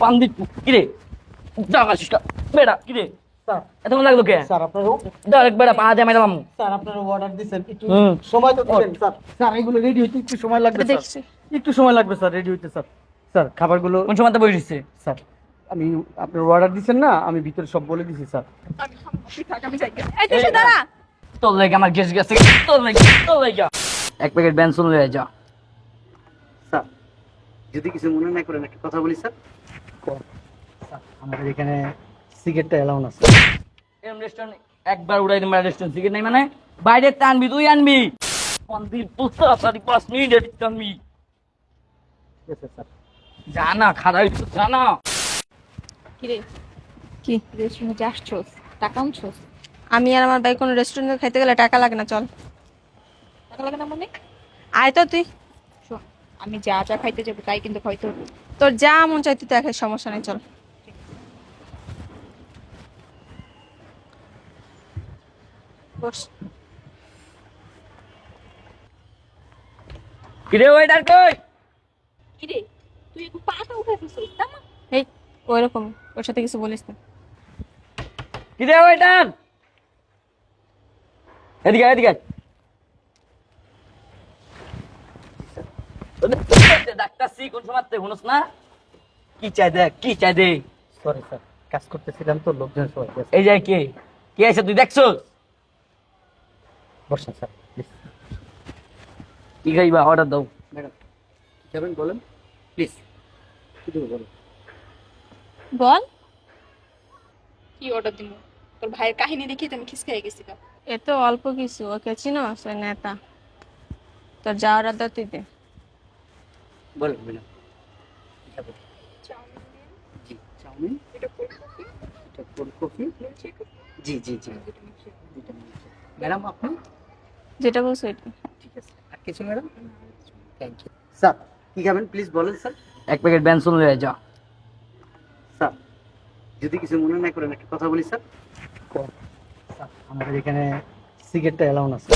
পান্দি কিরে? জাগা শিষ্টা বেড়া কিরে? এতক্ষণ লাগল কে? স্যার আপনার ডাইরেক্ট বেড়া পা দিয়ে মাইলাম স্যার আপনার অর্ডার দিচ্ছেন একটু সময় তো দিবেন স্যার। স্যার এগুলো রেডি হইতে একটু সময় লাগবে স্যার। একটু সময় লাগবে স্যার রেডি হইতে স্যার। স্যার খাবারগুলো কোন স্যার আমি আপনার অর্ডার দিচ্ছেন না আমি ভিতরে সব বলে দিছি স্যার। দাঁড়া। তোর লাগে আমার গ্যাস গেছে তোর লাগে তোর লাগে। এক প্যাকেট বেনসন লয়ে যা। স্যার যদি কিছু মনে না করেন একটা কথা বলি স্যার। স্যার আমাদের এখানে সিগারেটটা অ্যালাউন আছে এরম রেস্টুরেন্ট একবার উড়াই দিন রেস্টুরেন্ট সিগারেট নাই মানে? বাইরে টানবি তুই আনবি। পাঁচ টানবি জানা খারাপ জানা। কিরে? কি? রেস্টুরেন্টে আসছোস? টাকা আনছোস? আমি আর আমার ভাই কোনো রেস্টুরেন্টে খাইতে গেলে টাকা লাগে না চল। টাকা লাগে না মানে? আয় তো তুই। আমি যা যা খাইতে যাব তাই কিন্তু খাইতে হবে। তোর যা মন চাই তুই দেখার সমস্যা নেই চল। কিরে ওয়েটার কই? কিরে তুই একটু পাটা উঠে ফেলছিস তামা এই ওই রকম ওর সাথে কিছু বলিস না। কিরে ওয়েটার এদিকে এদিকে সি কোন সময় শুনস না? কি চাই দেখ কি চাই দে? সরি স্যার কাজ করতেছিলাম তো লোকজন সবাই এই যায় কে? কে আছে তুই দেখছস? বসেন স্যার প্লিজ কি খাইবা? অর্ডার দাও। ম্যাডাম কি খাবেন বলেন? প্লিজ কি দেবো বলেন? বল। কি অর্ডার দিব তোর ভাইয়ের কাহিনী দেখি তো আমি খিস খেয়ে গেছিলাম। এ তো অল্প কিছু ওকে চিনো সে নেতা। তোর যা অর্ডার দাও বলেন ম্যাডাম চাউমিন। জি চাউমিন। এটা এটা কফি। জি জি জি। ম্যাডাম আপনি? যেটা বলছো এটা ঠিক আছে। আর কিছু ম্যাডাম? থ্যাংক ইউ স্যার কি খাবেন? প্লিজ বলেন স্যার। এক প্যাকেট বেনসন লয়ে যা স্যার যদি কিছু মনে না করেন একটা কথা বলি স্যার। স্যার আমাদের এখানে সিগারেটটা অ্যালাউন আছে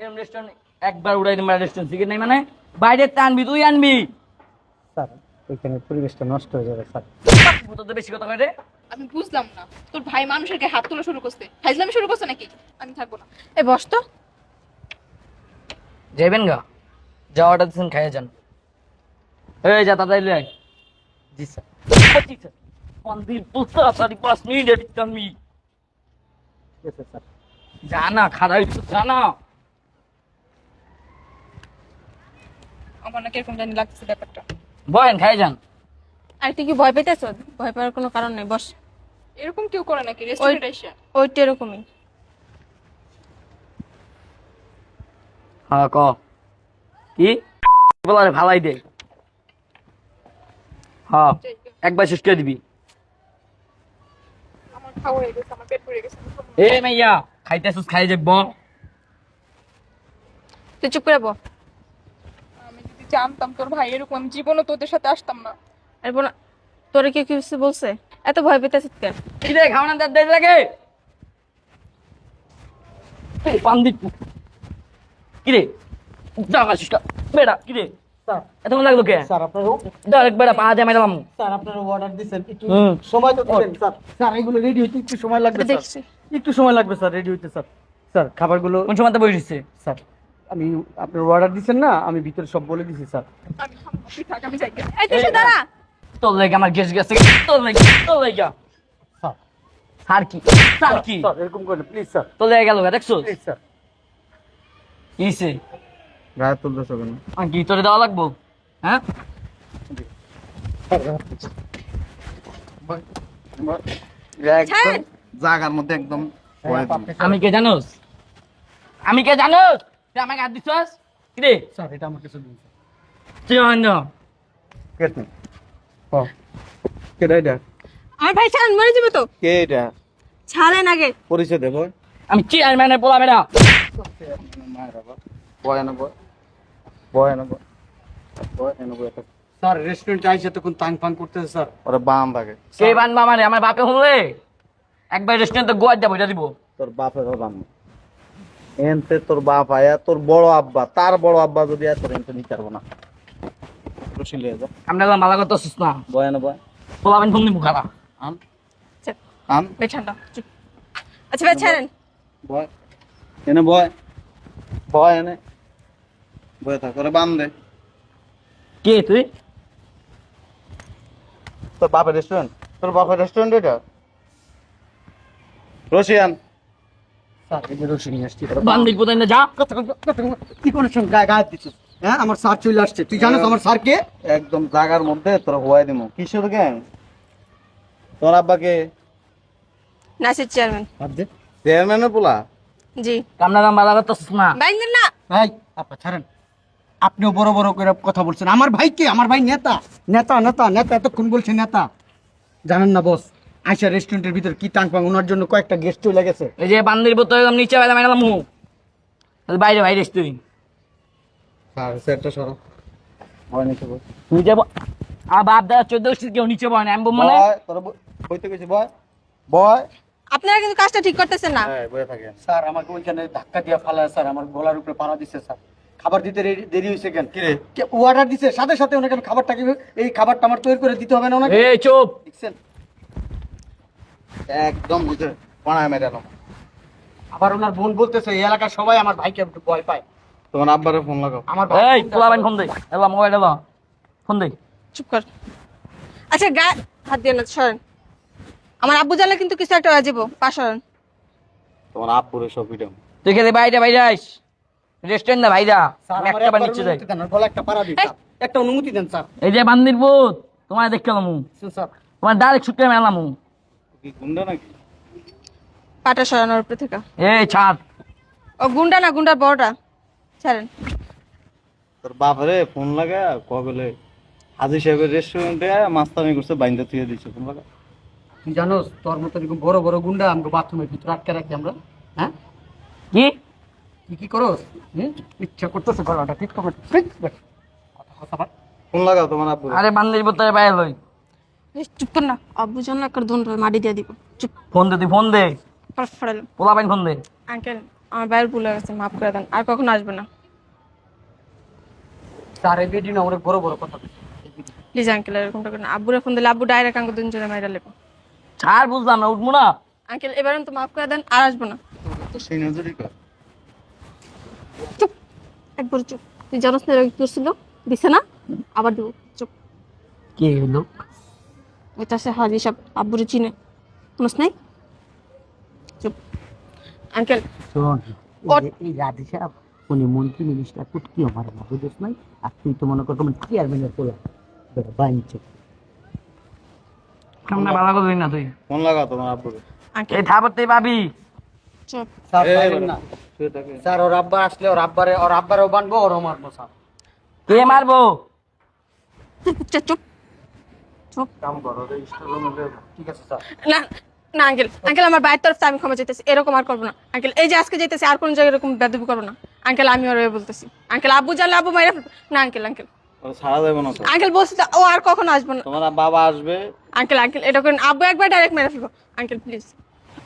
এরম রেস্টুরেন্ট একবার উড়াই দিন রেস্টুরেন্ট সিগারেট নাই মানে? বাইরে টানবি তুই আনবি। স্যার ওইখানে পরিবেশটা নষ্ট হয়ে যাবে স্যার। তোর তো বেশি কথা রে। আমি বুঝলাম না। তোর ভাই মানুষের গায়ে হাত তোলা শুরু করছে। ফাইজলামি শুরু করছে নাকি? আমি থাকব না। এ বস তো। যাইবেন গা। যা অর্ডার দিচ্ছেন খাইয়ে যান। এই যা তাড়াতাড়ি আয়। জি স্যার। পান্দির পুস্তা সারি পাঁচ মিনিট ঠিক স্যার। জানা খারাপ জানা আমার না কীরকম জানি লাগতেছে ব্যাপারটা। বয়েন খাই যান। আর তুই কি ভয় পেতেছ ভয় পাওয়ার কোনো কারণ নেই বস। এরকম কেউ করে নাকি? রেস্টুরেন্ট এসে। ওইটা এরকমই। হ্যাঁ ক। কি? বলারে ভালাই দে। হ্যাঁ একবার শেষ করে দিবি। আমার খাওয়া হয়ে গেছে আমার পেট ভরে গেছে আমি খাব না। এ মাইয়া খাইতেছিস খাই যাব তুই চুপ করে বল জানতাম তোর ভাই এরকম আমি জীবনও তোদের সাথে আসতাম না। আর বল তোরে কি কিছু বলছে? এত ভয় পেতেছিস কেন? কি রে দাঁত দেয় লাগে? পান্দি কি রে? জাগা শিষ্টা বেড়া কি রে? এতক্ষণ লাগল কে? স্যার আপনার ডাইরেক্ট বেড়া পা দিয়ে মাইলাম স্যার আপনার অর্ডার দিচ্ছেন একটু সময় তো দিবেন স্যার। স্যার এগুলো রেডি হইতে একটু সময় লাগবে স্যার। একটু সময় লাগবে স্যার রেডি হইতে স্যার। স্যার খাবারগুলো কোন সময় বসে স্যার। আমি আপনার অর্ডার দিচ্ছেন না আমি ভিতরে সব বলে দিছি স্যার। আমি আমি। এই তুই দাঁড়া। তোর লাগে আমার গ্যাস গেছে তোর লাগে তোর লাগে স্যার আর কি আর কি? স্যার এরকম করে প্লিজ স্যার। তোর লাগে গেল দেখছ? Please sir. কিসে গায়ে তুলতেছ কেন? আর কি দেওয়া লাগবো? হ্যাঁ? মধ্যে একদম আমি কে জানোস? আমি কে জানোস? তুই আমাকে দিছস? কি রে? স্যার এটা আমার কিছু দিন। তুই অন্য কেটে ও কেটে এটা আমার ভাই মরে যাবে তো। কে এটা ছাড়েন আগে। পরিচয় দেবো আমি চেয়ারম্যানের বেড়া বয় বয় বয় না বয় বয় এনে বয় স্যার রেস্টুরেন্টে আইসে তখন তাং ফাং করতেছে স্যার। ওরা বাম কে বানবা মানে? আমার বাপে হলে একবার রেস্টুরেন্টে গোয়া যাব এটা দিব। তোর বাপের বাম। এনতে তোর বাপ আয়া তোর বড় আব্বা তার বড় আব্বা যদি আয় তোর এনতে নিতে পারব না। রসি লিয়ে যা। আমরা এখন মালা করতেছিস না বয় না বয়। পোলাবেন ফোন দিব খারাপ আন চুপ, আন চুপ। আচ্ছা ছাড়েন। বয়। এনে বয়। বয় এনে। বয় থাক করে বান দে। কে তুই? তোর বাপের রেস্টুরেন্ট তোর বাপের রেস্টুরেন্ট এটা? রশিয়ান। স্যার এই যে রশি নিয়ে আসছি বান্দির কোথায় না যা। কথা কথা- কথা কথা- কি কোনো গায়ে গায়ে দিচ্ছিস হ্যাঁ আমার স্যার চলে আসছে। তুই জানিস আমার স্যার একদম জাগার মধ্যে তোর হওয়াই দিমু কিশোর গ্যাং তোর আব্বাকে? নাসির চেয়ারম্যান। চেয়ারম্যানের পোলা? জি। কামনা কাম বালা করতেছিস না বাইন্দেন না। ভাই আপা ছাড়েন। আপনিও বড় বড় করে কথা বলছেন। আমার ভাই কে? আমার ভাই নেতা। নেতা নেতা নেতা এতক্ষণ বলছে নেতা। জানেন না বস। আইসা রেস্টুরেন্টের ভিতর কি টাং পাং ওনার জন্য কয়েকটা গেস্ট চলে গেছে। এই যে বান্দির বোতল একদম নিচে বেলা মেলাম মুখ বাইরে বাইরে এসে তুই স্যার সেটটা সরো। ভয় নিতে বল তুই যে ব- আর বাপ দাদা চোদ্দ বছর কেউ নিচে বয় না আমি মানে বয় তোর বইতে গেছি বয়। বয়। আপনারা কিন্তু কাজটা ঠিক করতেছেন না। হ্যাঁ বয়ে থাকে। স্যার আমাকে ওইখানে ধাক্কা দিয়ে ফালায় স্যার। আমার গলার উপরে পাড়া দিচ্ছে স্যার। খাবার দিতে দেরি হয়েছে কেন? কি রে? অর্ডার দিছে। সাথে সাথে ওনাকে আমি খাবারটা কি এই খাবারটা আমার তৈরি করে দিতে হবে না ওনাকে। এই চুপ। দেখছেন? একদম বুঝে পানায় মেরালাম আবার ওনার বোন বলতেছে এই এলাকার সবাই আমার ভাইকে একটু ভয় পায়। তোমার আব্বারে ফোন লাগাও। আমার এই পোলাবেন ফোন দে। এলা মোবাইল এলা। ফোন দে। চুপ কর। আচ্ছা গায়ে হাত দিয়ে না সরেন। আমার আব্বু জানলে কিন্তু কিছু একটা হয়ে যাব। পা সরেন। তোমার আব্বুরে সব ভিডিও তুই খেতে বাইরে বাইরে আইস। রেস্টুরেন্ট না ভাইরা। স্যার আমি একটা বার নিচে যাই গলা একটা পাড়া দিন স্যার। একটা অনুমতি দেন স্যার। এই যে বান্দির বোধ তোমায় দেখতে মু স্যার। তোমার ডাইরেক্ট ছুটে মেলাম গুন্ডা নাকি? পাটা সরানোর উপরে থেকে এই ছাদ ও গুন্ডা না গুন্ডার বড়টা। ছাড়েন। তোর বাপরে ফোন লাগা কবেলে হাজি সাহেবের রেস্টুরেন্টে মাস্তামি করছে বাইন্দা থুয়ে দিছে ফোন লাগা। তুই জানোস তোর মতো এরকম বড় বড় গুন্ডা আমাকে বাথরুমের ভিতরে আটকে রাখি আমরা হ্যাঁ? কি? কি কি করোস? ইচ্ছা করতেছে গলাটা ঠিক করে ঠিক। কথা কথা ফোন লাগাও তোমার আব্বুরে আরে বান্দির বোতলে বাইরে লই চুপ কর না। আব্বু জন্য একটা দুন মাটি দিয়ে দিব। চুপ। ফোন দে তুই ফোন দে। করে ফেলালাম পোলাবেন ফোন দে। আঙ্কেল আমার বাইরে ভুলে গেছে মাফ করে দেন। আর কখনো আসবে না। এই বেডি না অনেক বড় বড় কথা প্লিজ আঙ্কেল এরকমটা করেন আব্বুরে ফোন দিলে আব্বু ডাইরেক্ট আঙ্কেল দুজনে মাইরা লেবো ছাড় বুঝলাম না উঠবো না। আঙ্কেল এবার তো মাফ করে দেন আর আসব না। তো সেই নজরই কর। চুপ। একবার চুপ। তুই জানোস না এরকম করছিল দিছে না? আবার দিব। চুপ। কে হলো সে হাজি সব আব্বুরে চিনে শুনস নাই চুপ আঙ্কেল শোন এই সাহেব উনি মন্ত্রী মিনিস্টার কুটকি আমার না বুঝিস নাই আর তুই তো মনে কর তোমার চেয়ারম্যানের পোলা বেটা বাঞ্চে সামনে বাধা করবি না তুই ফোন লাগাও তোমার আব্বুরে এই চুপ শুয়ে থাকে স্যার ওর আব্বা আসলে ওর আব্বারে ওর আব্বারেও বানবো ওরও মারবো স্যার কে মারবো চুপ চুপ চুপ কাম করো রেজিস্টার ঠিক আছে স্যার। না না আঙ্কেল আঙ্কেল আমার বাইরের তরফ আমি ক্ষমা চাইতেছি এরকম আর করব না। আঙ্কেল এই যে আজকে যেতেছি আর কোন জায়গায় এরকম বেদবি করব না। আঙ্কেল আমি ওর বলতেছি। আঙ্কেল আব্বু জানলে আব্বু মাইরা না আঙ্কেল আঙ্কেল। ওরা ছাড়া না আঙ্কেল বলছি ও আর কখনো আসব না। তোমার বাবা আসবে। আঙ্কেল আঙ্কেল এটা করেন। আব্বু একবার ডাইরেক্ট মেরে ফেলব। আঙ্কেল প্লিজ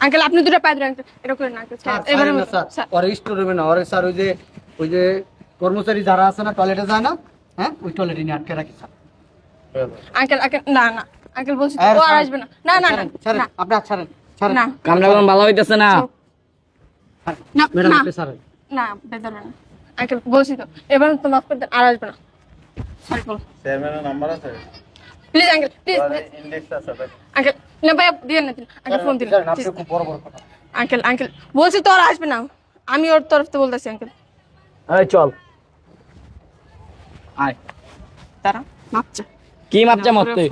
আঙ্কেল আপনি দুটো পায়ে ধরে আঙ্কেল এটা করেন না আঙ্কেল। স্যার এবার ছাড়েন না স্যার। ওর স্টোর না ওর স্যার ওই যে ওই যে কর্মচারী যারা আছে না টয়লেটে যায় না হ্যাঁ? ওই টয়লেটে নিয়ে আটকে রাখি স্যার। আঙ্কেল আঙ্কেল না না। আঙ্কেল বলছি তো, আর ও আর আসবে না। না না না ছাড়েন, আপনি আর ছাড়েন ছাড়েন। না। কোন ভালো হইতেছে না। না ম্যাডাম আপনি ছাড়েন। না বেদার না। আঙ্কেল বলছি তো এবার তো মাফ করে দেন আর আসবে না। সরি বল চেয়ারম্যানের নাম্বার আছে? প্লিজ আঙ্কেল প্লিজ ইন্ডেক্স আছে আঙ্কেল না ভাইয়া দিয়ে না দিন। আঙ্কেল ফোন দিন আপনি খুব বড় বড় কথা। আঙ্কেল আঙ্কেল বলছি তো আর আসবে না। আমি ওর তরফ থেকে বলতেছি আঙ্কেল। এই চল। আয়। তারা মাপছে। কি মাপচা মত তুই।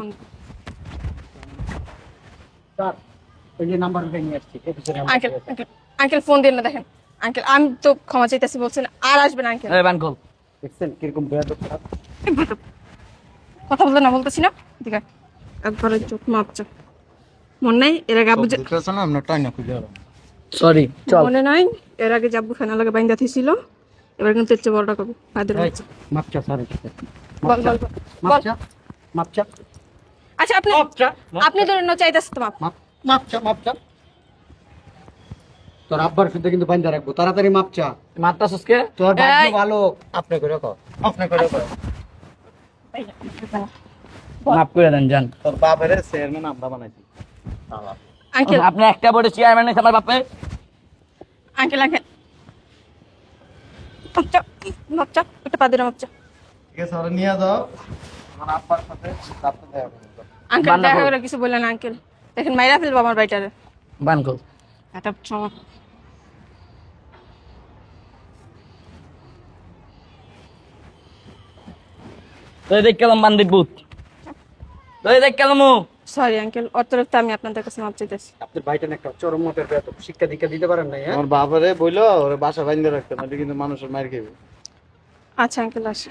আঙ্কেল ফোন দিন না দেখেন। আঙ্কেল আমি তো ক্ষমা চাইতেছি বলছেন আর আসবে না আঙ্কেল। এই বান কল দেখছেন কীরকম কথা বলতে না বলতেছি না ঠিক আছে একবারে চোখ মাপছে। মনে নাই এর আগে আব্বু না খুঁজে সরি চল। মনে নাই এর আগে আব্বু ফ্যানা লাগে বাইন্দা থিছিল এবার কিন্তু বড়টা করব মাপচা বল বল বল। মাপচা আচ্ছা আপনি আপনি না চাইতেছে তো মাপ। মাপ- তোর আব্বার সাথে কিন্তু বাইন্দা রাখব। তাড়াতাড়ি মাপচা মাত্রা সুস্কে তোর ভাগ্য ভালো। আপনি করে কর আপনি করে কর মাফ করে দেন যান। তোর বাপের চেয়ারম্যান আমরা বানাইছি। আঙ্কেল। আপনি একটা বোর্ডে চেয়ারম্যান আমার বাপে আঙ্কেল আঙ্কেল। মাপচা মাপচা একটা পা দিলাম মাপচা ঠিক আছে ওরা নিয়ে যাও। আমার আব্বার সাথে রাত্রে দেখা করব আঙ্কেল দেখা। করে কিছু বললেন আঙ্কেল। দেখেন মাইরা ফেলব আমার বাড়িটারে। বানকো। একটা সময় তুই ভূত। তুই দেখ কেলাম সরি আঙ্কেল ওর তরফ আমি আপনাদের কাছে মাপ চাইতেছি। আপনার ভাইটা না একটা চরম মতের বেত শিক্ষা দীক্ষা দিতে পারেন না হ্যাঁ? আমার বাবারে বইলো ওরে বাসা বাইন্ধে রাখতে না কিন্তু মানুষের মার খেবে আচ্ছা আঙ্কেল আসে